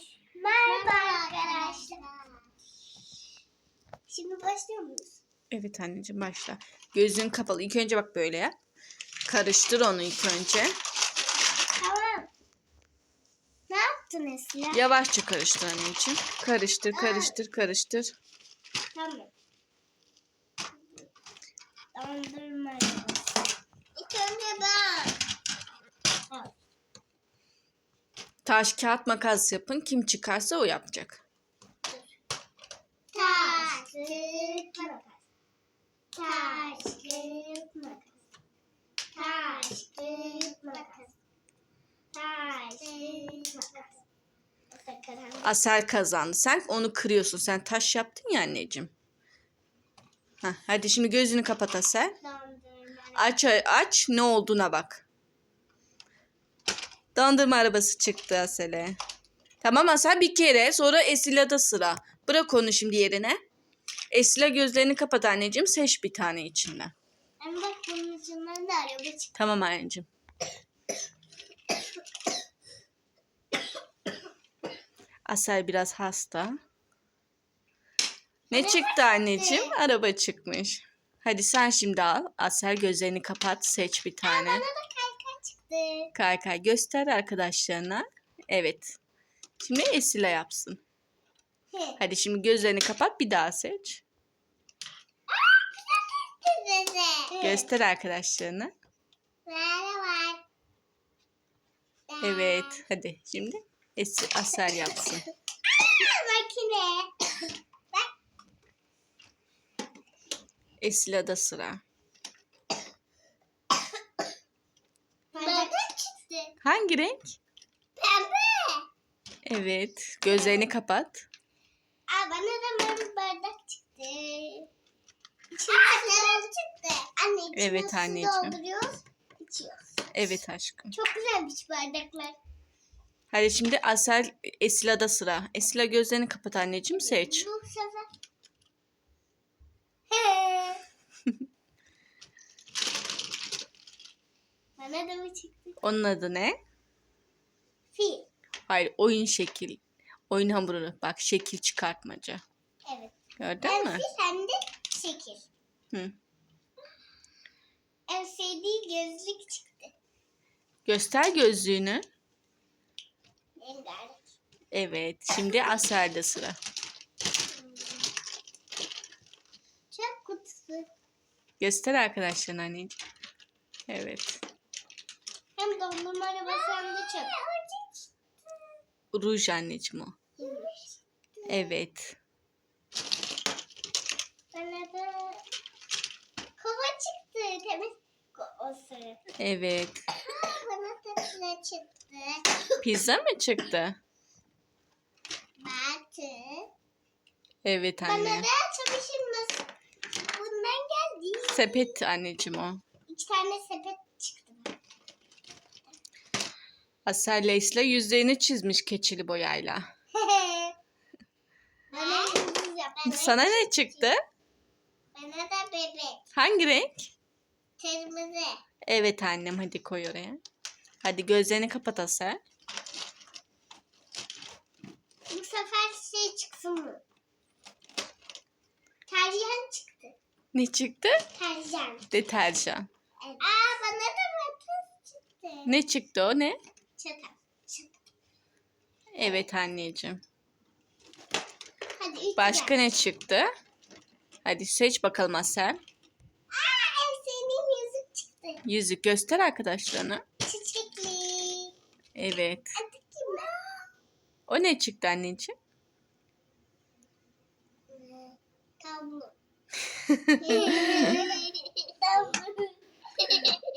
3. Merhaba arkadaşlar. Şimdi başlıyor muyuz? Evet anneciğim başla. Gözün kapalı. İlk önce bak böyle yap. Karıştır onu ilk önce. Tamam. Ne yaptın Esra? Yavaşça karıştır anneciğim. Karıştır, karıştır, karıştır. Tamam. Dondurma. İlk önce ben. Al. Taş, kağıt, makas yapın. Kim çıkarsa o yapacak. Taş, kağıt, makas. Taş, kağıt, makas. Taş, kağıt, makas. Taş, kağıt, makas. Asel kazandı. Sen onu kırıyorsun. Sen taş yaptın ya anneciğim. Heh, hadi şimdi gözünü kapat Asel. Aç aç ne olduğuna bak. Dondurma arabası çıktı Asel'e. Tamam Asel bir kere sonra Esila'da sıra. Bırak onu şimdi yerine. Esila gözlerini kapat anneciğim. Seç bir tane içinden. Hem bak bunun içinden de araba çıktı. Tamam anneciğim. Asel biraz hasta. Ne çıktı anneciğim? Araba çıkmış. Hadi sen şimdi al. Asel gözlerini kapat. Seç bir tane. Bana da çıktı. Kaykay göster arkadaşlarına. Evet. Şimdi Esila yapsın. He. Hadi şimdi gözlerini kapat bir daha seç. Göster arkadaşlarına. Merhaba. Evet. Hadi şimdi Esi Asel yapsın. Makine. Esila'da sıra. Bardak çıktı. Hangi renk? Pembe. Evet. Gözlerini kapat. Aa, bana da mavi bardak çıktı. İçine su çıktı. Anne içine Evet anneciğim. dolduruyoruz. içiyoruz. Evet aşkım. Çok güzelmiş bardaklar. Hadi şimdi Asel Esila'da sıra. Esila gözlerini kapat anneciğim seç. Bu sefer. He. bana da mı çıktı? Onun adı ne? Fil. Hayır oyun şekil. Oyun hamuru. Bak şekil çıkartmaca. Evet. Gördün Hem mü? fil hem de şekil. Hı. En sevdiği gözlük çıktı. Göster gözlüğünü. Rengarenk. Evet. Şimdi Asel'de sıra. Çöp kutusu. Göster arkadaşlarına anneciğim. Evet. Hem dondurma arabası hem de çöp. Ruj anneciğim o. Evet. Bana da kova çıktı. Temiz ko- o sarı. Evet. Bana da ne çıktı? Pizza mı çıktı? Batı. Evet Bana anne. da çamaşır nasıl? Bundan geldi. Sepet anneciğim o. İki tane sepet Asel Leys'le yüzlerini çizmiş keçili boyayla. Bana yıldız yap. Bana, Sana ne çıktı? bana da bebek. Hangi renk? Kırmızı. Evet annem hadi koy oraya. Hadi gözlerini kapat Asel. Bu sefer şey çıksın mı? Tercihen çıktı. Ne çıktı? Tercihen. Deterjan. Evet. Aa bana da makas çıktı. Ne çıktı o ne? Çatal. Çatal. Evet anneciğim. Hadi Başka ne çıktı? Hadi seç bakalım Asel. Aa en sevdiğim yüzük çıktı. Yüzük göster arkadaşlarına. Çiçekli. Evet. Hadi kim? O ne çıktı anneciğim? Ee, Tablo. Tablo.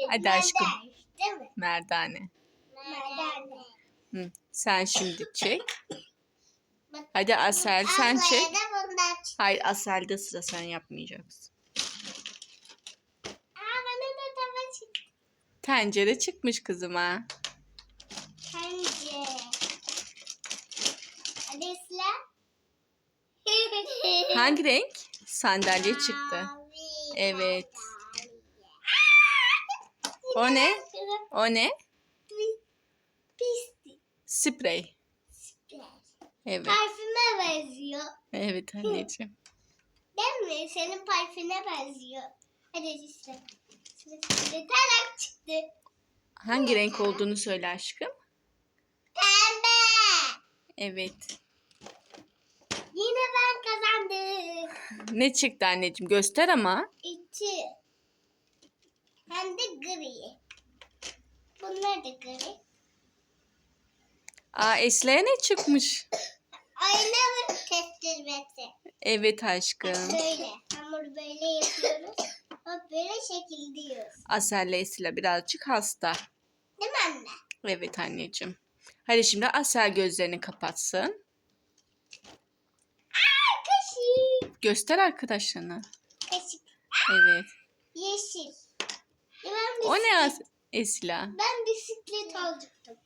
Hadi aşkım. Merdane, Değil mi? Merdane. Merdane. Hı. Sen şimdi çek. Hadi Asel sen çek. Hayır Asel'de sıra sen yapmayacaksın. Tencere çıkmış kızıma. Bence. Hadi. Hangi renk? Sandalye çıktı. Evet. O ne? O ne? Pi- Pisti. Sprey. Evet. Parfüme benziyor. Evet anneciğim. Değil mi? Senin parfüme benziyor. Hadi sıra. Tarak çıktı. Hangi renk olduğunu söyle aşkım. Pembe. Evet. Yine ben kazandım. Ne çıktı anneciğim? Göster ama. İki. Hem de gri. Bunlar da gri. Aa Esle'ye ne çıkmış? Ayna kestirmesi. Evet aşkım. Böyle. Hamur böyle yapıyoruz. Bak böyle şekil diyoruz. Asel'le Esila birazcık hasta. Değil mi anne? Evet anneciğim. Hadi şimdi Asel gözlerini kapatsın. Aa, kaşık. Göster arkadaşlarına. Kaşık. Evet. Yeşil. Ya Ben O ne As? Ben bisiklet alacaktım.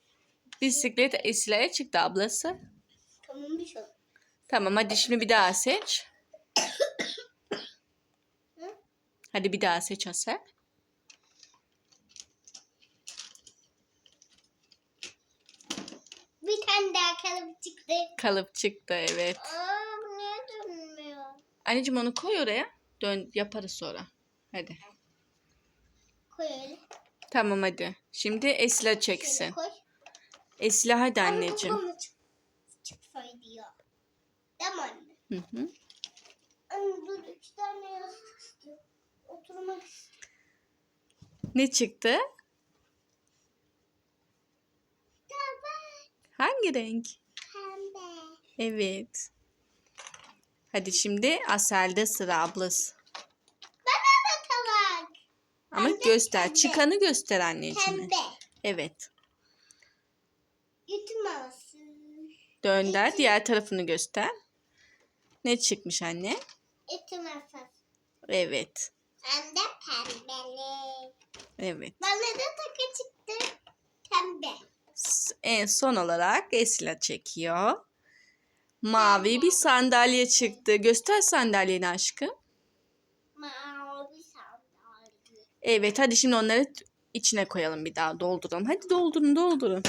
Bisiklet Esila'ya çıktı ablası. Tamam bir şey. Tamam hadi şimdi bir daha seç. Hadi bir daha seç Asel. Bir tane daha kalıp çıktı. Kalıp çıktı evet. Aa niye dönmüyor? Anneciğim onu koy oraya. Dön yaparız sonra. Hadi. Koy öyle. Tamam hadi. Şimdi Şöyle çeksin. koy. Esila hadi anneciğim. bu bana çık çıksaydı ya. Değil mi anne? Hı hı. Anne dur iki tane yastık istiyorum. Oturmak istiyorum. Ne çıktı? Tabak. Hangi renk? Pembe. Evet. Hadi şimdi Asel'de sıra ablası. Bana da tabak. Ama Pembe, göster. pembe. Çıkanı göster anneciğim. Pembe. Evet. Dönder. Diğer tarafını göster. Ne çıkmış anne? Ütü masası. Evet. Hem de pembeli. Evet. Bana da takı çıktı. Pembe. En son olarak Esila çekiyor. Mavi bir sandalye çıktı. Göster sandalyeni aşkım. Mavi sandalye. Evet hadi şimdi onları içine koyalım bir daha dolduralım. Hadi doldurun doldurun.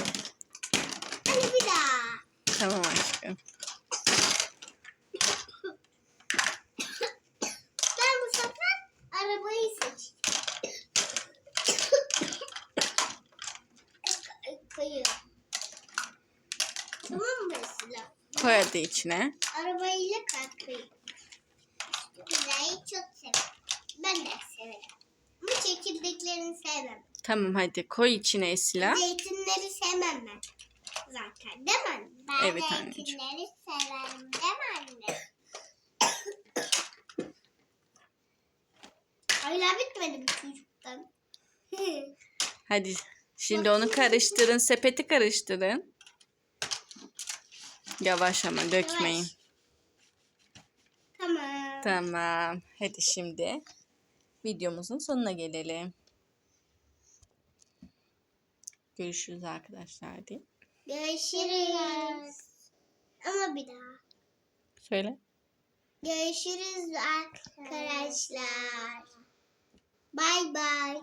Tamam aşkım. Ben bu sefer arabayı seçtim. Koyuyorum. Tamam mı Esra? Koy hadi içine. Arabayla kalkayım. Pizzayı çok severim. Ben de severim. Bu çekirdeklerini sevmem. Tamam hadi koy içine Esila. Zeytinleri sevmem ben. Zaten değil mi anne? Ben Evet anneciğim. severim değil mi anne? Hala bitmedi bu çocuktan. Hadi şimdi onu karıştırın. Sepeti karıştırın. Yavaş ama dökmeyin. Yavaş. tamam. Tamam. Hadi şimdi videomuzun sonuna gelelim. Görüşürüz arkadaşlar diye. Görüşürüz. Ama bir daha. Söyle. Görüşürüz arkadaşlar. Bay bay.